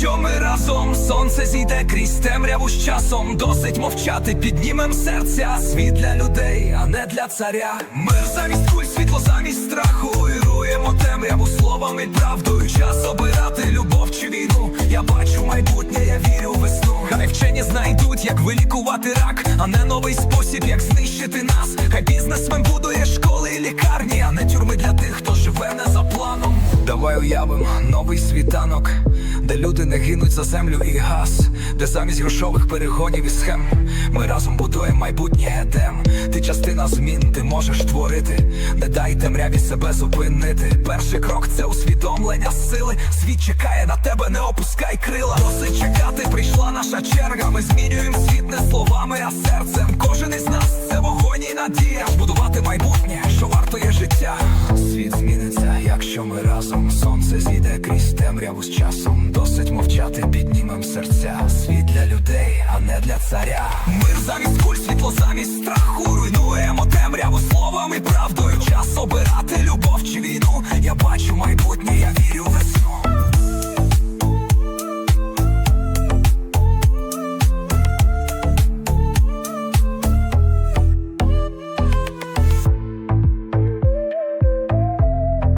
Якщо ми разом, сонце зійде крізь темряву з часом, досить мовчати, піднімем серця. Світ для людей, а не для царя. Мир замість куль, світло замість страху. Вируємо темряву словом і правдою. Час обирати любов чи війну. Я бачу майбутнє, я вірю в весну. Хай вчені знайдуть, як вилікувати рак, а не новий спосіб, як знищити нас. Хай бізнесмен будує школи і лікарні, а не тюрми для тих, хто живе не за планом. Давай уявимо новий світанок, де люди не гинуть за землю і газ, де замість грошових перегонів і схем ми разом будуємо майбутнє едем. Ти частина змін, ти можеш творити, не дай темряві себе зупинити. Перший крок це усвідомлення сили. Світ чекає на тебе, не опускай крила. Досить чекати, прийшла наша черга. Ми змінюємо світ не словами, а серцем. Кожен із нас це вогонь і надія. Будувати майбутнє, що вартує життя. Світ зміниться, якщо ми разом. Сонце зійде крізь темряву з часом. Досить мовчати, піднімем серця. Світ для людей, а не для царя. Мир замість куль, світло замість страху.